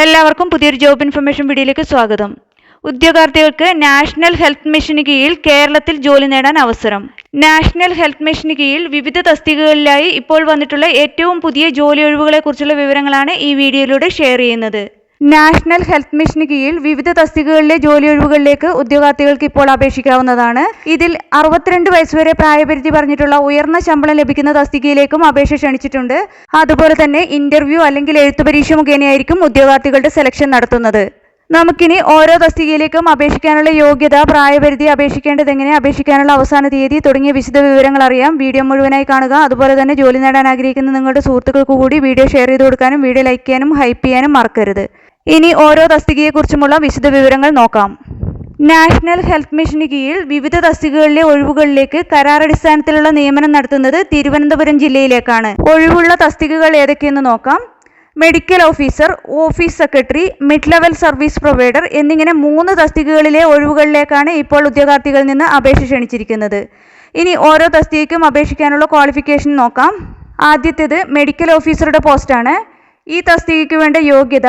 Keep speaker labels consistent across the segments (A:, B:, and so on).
A: എല്ലാവർക്കും പുതിയൊരു job information വീഡിയോയിലേക്ക് സ്വാഗതം. ഉദ്യോഗാർത്ഥികൾക്ക് നാഷണൽ ഹെൽത്ത് മിഷന് കീഴിൽ കേരളത്തിൽ ജോലി നേടാൻ അവസരം. നാഷണൽ ഹെൽത്ത് മിഷന് കീഴിൽ വിവിധ തസ്തികകളിലായി ഇപ്പോൾ വന്നിട്ടുള്ള ഏറ്റവും പുതിയ ജോലി ഒഴിവുകളെക്കുറിച്ചുള്ള വിവരങ്ങളാണ് ഈ വീഡിയോയിലൂടെ ഷെയർ ചെയ്യുന്നത്. നാഷണൽ ഹെൽത്ത് മിഷന് കീഴിൽ വിവിധ തസ്തികകളിലെ ജോലി ഒഴിവുകളിലേക്ക് ഉദ്യോഗാർത്ഥികൾക്ക് ഇപ്പോൾ അപേക്ഷിക്കാവുന്നതാണ്. ഇതിൽ അറുപത്തിരണ്ട് വയസ്സുവരെ പ്രായപരിധി പറഞ്ഞിട്ടുള്ള ഉയർന്ന ശമ്പളം ലഭിക്കുന്ന തസ്തികയിലേക്കും അപേക്ഷ ക്ഷണിച്ചിട്ടുണ്ട്. അതുപോലെ തന്നെ ഇന്റർവ്യൂ അല്ലെങ്കിൽ എഴുത്തു പരീക്ഷ മുഖേനയായിരിക്കും ഉദ്യോഗാർത്ഥികളുടെ സെലക്ഷൻ നടത്തുന്നത്. നമുക്കിനി ഓരോ തസ്തികയിലേക്കും അപേക്ഷിക്കാനുള്ള യോഗ്യത പ്രായപരിധി അപേക്ഷിക്കേണ്ടത് എങ്ങനെ അപേക്ഷിക്കാനുള്ള അവസാന തീയതി തുടങ്ങിയ വിശദ വിവരങ്ങൾ അറിയാം. വീഡിയോ മുഴുവനായി കാണുക. അതുപോലെ തന്നെ ജോലി നേടാൻ ആഗ്രഹിക്കുന്ന നിങ്ങളുടെ സുഹൃത്തുക്കൾക്ക് കൂടി വീഡിയോ ഷെയർ ചെയ്ത് കൊടുക്കാനും വീഡിയോ ലൈക്ക് ചെയ്യാനും ഹൈപ്പ് ചെയ്യാനും മറക്കരുത്. ഇനി ഓരോ തസ്തികയെക്കുറിച്ചുമുള്ള വിശദ വിവരങ്ങൾ നോക്കാം. നാഷണൽ ഹെൽത്ത് മിഷന് കീഴിൽ വിവിധ തസ്തികകളിലെ ഒഴിവുകളിലേക്ക് കരാറടിസ്ഥാനത്തിലുള്ള നിയമനം നടത്തുന്നത് തിരുവനന്തപുരം ജില്ലയിലേക്കാണ്. ഒഴിവുള്ള തസ്തികകൾ ഏതൊക്കെയെന്ന് നോക്കാം. Medical officer office secretary mid level service provider എന്നിങ്ങനെ മൂന്ന് തസ്തികകളിലെ ഒഴിവുകളിലേക്കാണ് ഇപ്പോൾ ഉദ്യോഗാർത്ഥികളിൽ നിന്ന് അപേക്ഷ ക്ഷണിച്ചിരിക്കുന്നത്. ഇനി ഓരോ തസ്തികയ്ക്കും അപേക്ഷിക്കാനുള്ള ക്വാളിഫിക്കേഷൻ നോക്കാം. ആദ്യത്തേത് മെഡിക്കൽ ഓഫീസറുടെ പോസ്റ്റാണ് ഈ തസ്തികയ്ക്ക് വേണ്ട യോഗ്യത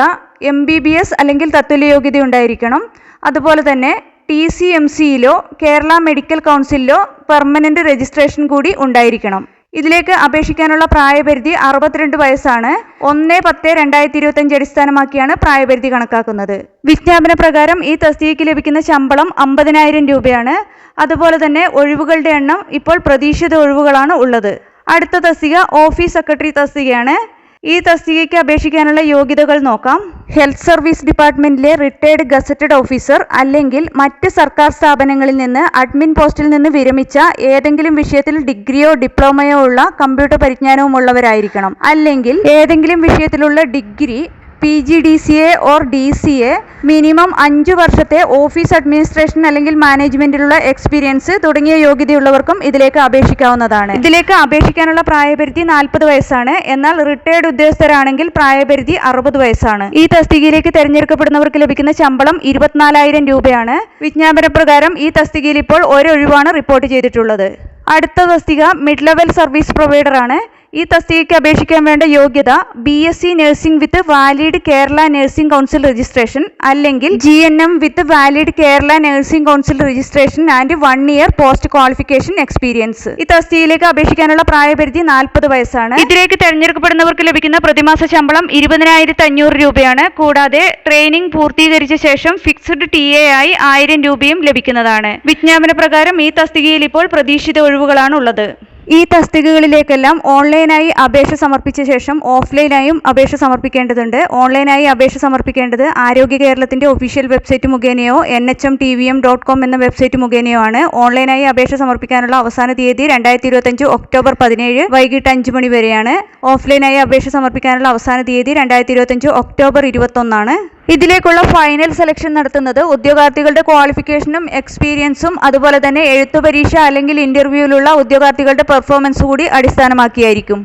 A: എം ബി ബി എസ് അല്ലെങ്കിൽ തത്തുല്യ യോഗ്യത ഉണ്ടായിരിക്കണം. അതുപോലെ തന്നെ ടി സി എം സിയിലോ കേരള മെഡിക്കൽ കൗൺസിലിലോ പെർമനന്റ് രജിസ്ട്രേഷൻ കൂടി ഉണ്ടായിരിക്കണം. ഇതിലേക്ക് അപേക്ഷിക്കാനുള്ള പ്രായപരിധി അറുപത്തിരണ്ട് വയസ്സാണ്. ഒന്ന് പത്ത് രണ്ടായിരത്തി ഇരുപത്തഞ്ച് അടിസ്ഥാനമാക്കിയാണ് പ്രായപരിധി കണക്കാക്കുന്നത്. വിജ്ഞാപന പ്രകാരം ഈ തസ്തികയ്ക്ക് ലഭിക്കുന്ന ശമ്പളം അമ്പതിനായിരം രൂപയാണ്. അതുപോലെ തന്നെ ഒഴിവുകളുടെ എണ്ണം ഇപ്പോൾ പ്രതീക്ഷിത ഒഴിവുകളാണ് ഉള്ളത്. അടുത്ത തസ്തിക ഓഫീസ് സെക്രട്ടറി തസ്തികയാണ്. ഈ തസ്തികയ്ക്ക് അപേക്ഷിക്കാനുള്ള യോഗ്യതകൾ നോക്കാം. ഹെൽത്ത് സർവീസ് ഡിപ്പാർട്ട്മെന്റിലെ റിട്ടയർഡ് ഗസറ്റഡ് ഓഫീസർ അല്ലെങ്കിൽ മറ്റ് സർക്കാർ സ്ഥാപനങ്ങളിൽ നിന്ന് അഡ്മിൻ പോസ്റ്റിൽ നിന്ന് വിരമിച്ച ഏതെങ്കിലും വിഷയത്തിൽ ഡിഗ്രിയോ ഡിപ്ലോമയോ ഉള്ള കമ്പ്യൂട്ടർ പരിജ്ഞാനവും ഉള്ളവരായിരിക്കണം അല്ലെങ്കിൽ ഏതെങ്കിലും വിഷയത്തിലുള്ള degree P G D C A or D C A minimum അഞ്ച് വർഷത്തെ ഓഫീസ് അഡ്മിനിസ്ട്രേഷൻ അല്ലെങ്കിൽ മാനേജ്മെന്റിലുള്ള എക്സ്പീരിയൻസ് തുടങ്ങിയ യോഗ്യതയുള്ളവർക്കും ഇതിലേക്ക് അപേക്ഷിക്കാവുന്നതാണ്. ഇതിലേക്ക് അപേക്ഷിക്കാനുള്ള പ്രായപരിധി നാൽപ്പത് വയസ്സാണ്. എന്നാൽ റിട്ടയർഡ് ഉദ്യോഗസ്ഥരാണെങ്കിൽ പ്രായപരിധി അറുപത് വയസ്സാണ്. ഈ തസ്തികയിലേക്ക് തെരഞ്ഞെടുക്കപ്പെടുന്നവർക്ക് ലഭിക്കുന്ന ശമ്പളം ഇരുപത്തിനാലായിരം രൂപയാണ്. വിജ്ഞാപന പ്രകാരം ഈ തസ്തികയിൽ ഇപ്പോൾ ഒരൊഴിവാണ് റിപ്പോർട്ട് ചെയ്തിട്ടുള്ളത്. അടുത്ത തസ്തിക മിഡ് ലെവൽ സർവീസ് പ്രൊവൈഡർ ആണ്. ഈ തസ്തികയ്ക്ക് അപേക്ഷിക്കാൻ വേണ്ട യോഗ്യത B S C nursing with valid Kerala nursing council registration അല്ലെങ്കിൽ G N M with valid Kerala nursing council registration and one year post qualification experience ഈ തസ്തികയിലേക്ക് അപേക്ഷിക്കാനുള്ള പ്രായപരിധി നാൽപ്പത് വയസ്സാണ്. ഇതിലേക്ക് തെരഞ്ഞെടുക്കപ്പെടുന്നവർക്ക് ലഭിക്കുന്ന പ്രതിമാസ ശമ്പളം ഇരുപതിനായിരത്തി അഞ്ഞൂറ് രൂപയാണ്. കൂടാതെ ട്രെയിനിംഗ് പൂർത്തീകരിച്ച ശേഷം ഫിക്സ്ഡ് ടി എ ആയി ആയിരം രൂപയും ലഭിക്കുന്നതാണ്. വിജ്ഞാപന പ്രകാരം ഈ തസ്തികയിൽ ഇപ്പോൾ പ്രതീക്ഷിത ഒഴിവുകളാണ് ഉള്ളത് ഈ തസ്തികകളിലേക്കെല്ലാം ഓൺലൈനായി അപേക്ഷ സമർപ്പിച്ച ശേഷം ഓഫ്ലൈനായും അപേക്ഷ സമർപ്പിക്കേണ്ടതുണ്ട്. ഓൺലൈനായി അപേക്ഷ സമർപ്പിക്കേണ്ടത് ആരോഗ്യ കേരളത്തിന്റെ official website മുഖേനയോ N H M T V M dot com എന്ന വെബ്സൈറ്റ് മുഖേനയോ ആണ്. ഓൺലൈനായി അപേക്ഷ സമർപ്പിക്കാനുള്ള അവസാന തീയതി രണ്ടായിരത്തി ഇരുപത്തഞ്ച് ഒക്ടോബർ പതിനേഴ് വൈകിട്ട് അഞ്ച് മണി വരെയാണ്. ഓഫ്ലൈനായി അപേക്ഷ സമർപ്പിക്കാനുള്ള അവസാന തീയതി രണ്ടായിരത്തി ഇരുപത്തഞ്ച് ഒക്ടോബർ ഇരുപത്തൊന്നാണ്. ഇതിലേക്കുള്ള ഫൈനൽ സെലക്ഷൻ നടത്തുന്നത് ഉദ്യോഗാർത്ഥികളുടെ ക്വാളിഫിക്കേഷനും എക്സ്പീരിയൻസും അതുപോലെ തന്നെ എഴുത്തു പരീക്ഷ അല്ലെങ്കിൽ ഇന്റർവ്യൂവിലുള്ള ഉദ്യോഗാർത്ഥികളുടെ പെർഫോമൻസ് കൂടി അടിസ്ഥാനമാക്കിയായിരിക്കും.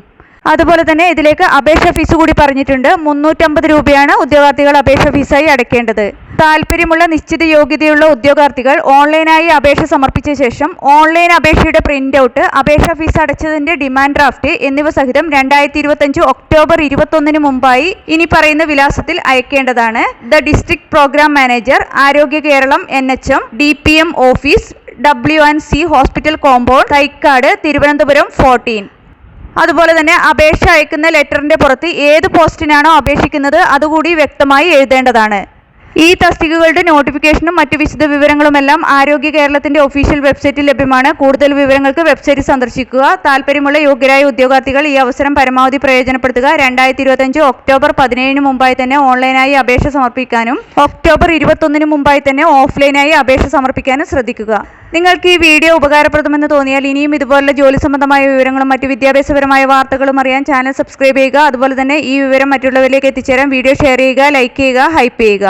A: അതുപോലെ തന്നെ ഇതിലേക്ക് അപേക്ഷ ഫീസ് കൂടി പറഞ്ഞിട്ടുണ്ട്. മുന്നൂറ്റമ്പത് രൂപയാണ് ഉദ്യോഗാർത്ഥികൾ അപേക്ഷ ഫീസായി അടയ്ക്കേണ്ടത്. താല്പര്യമുള്ള നിശ്ചിത യോഗ്യതയുള്ള ഉദ്യോഗാർത്ഥികൾ ഓൺലൈനായി അപേക്ഷ സമർപ്പിച്ച ശേഷം ഓൺലൈൻ അപേക്ഷയുടെ പ്രിന്റ് ഔട്ട് അപേക്ഷ ഫീസ് അടച്ചതിന്റെ ഡിമാൻഡ് ഡ്രാഫ്റ്റ് എന്നിവ സഹിതം രണ്ടായിരത്തി ഇരുപത്തഞ്ച് ഒക്ടോബർ ഇരുപത്തൊന്നിന് മുമ്പായി ഇനി പറയുന്ന വിലാസത്തിൽ അയക്കേണ്ടതാണ്. The district programme manager Arogya Keralam N H M D P M office W and C hospital compound Thycaud Thiruvananthapuram fourteen. അതുപോലെ തന്നെ അപേക്ഷ അയക്കുന്ന ലെറ്ററിന്റെ പുറത്ത് ഏത് പോസ്റ്റിനാണോ അപേക്ഷിക്കുന്നത് അതുകൂടി വ്യക്തമായി എഴുതേണ്ടതാണ്. ഈ തസ്തികകളുടെ നോട്ടിഫിക്കേഷനും മറ്റു വിശദ വിവരങ്ങളുമെല്ലാം ആരോഗ്യ കേരളത്തിന്റെ ഒഫീഷ്യൽ വെബ്സൈറ്റിൽ ലഭ്യമാണ്. കൂടുതൽ വിവരങ്ങൾക്ക് വെബ്സൈറ്റ് സന്ദർശിക്കുക. താല്പര്യമുള്ള യോഗ്യരായ ഉദ്യോഗാർത്ഥികൾ ഈ അവസരം പരമാവധി പ്രയോജനപ്പെടുത്തുക. രണ്ടായിരത്തി ഇരുപത്തഞ്ച് ഒക്ടോബർ പതിനേഴിന് മുമ്പായി തന്നെ ഓൺലൈനായി അപേക്ഷ സമർപ്പിക്കാനും ഒക്ടോബർ ഇരുപത്തൊന്നിന് മുമ്പായി തന്നെ ഓഫ്ലൈനായി അപേക്ഷ സമർപ്പിക്കാനും ശ്രദ്ധിക്കുക. നിങ്ങൾക്ക് ഈ വീഡിയോ ഉപകാരപ്രദമെന്ന് തോന്നിയാൽ ഇനിയും ഇതുപോലുള്ള ജോലി സംബന്ധമായ വിവരങ്ങളും മറ്റ് വിദ്യാഭ്യാസപരമായ വാർത്തകളും അറിയാൻ ചാനൽ സബ്സ്ക്രൈബ് ചെയ്യുക. അതുപോലെ തന്നെ ഈ വിവരം മറ്റുള്ളവരിലേക്ക് എത്തിച്ചേരാൻ വീഡിയോ ഷെയർ ചെയ്യുക ലൈക്ക് ചെയ്യുക ഹൈപ്പ് ചെയ്യുക.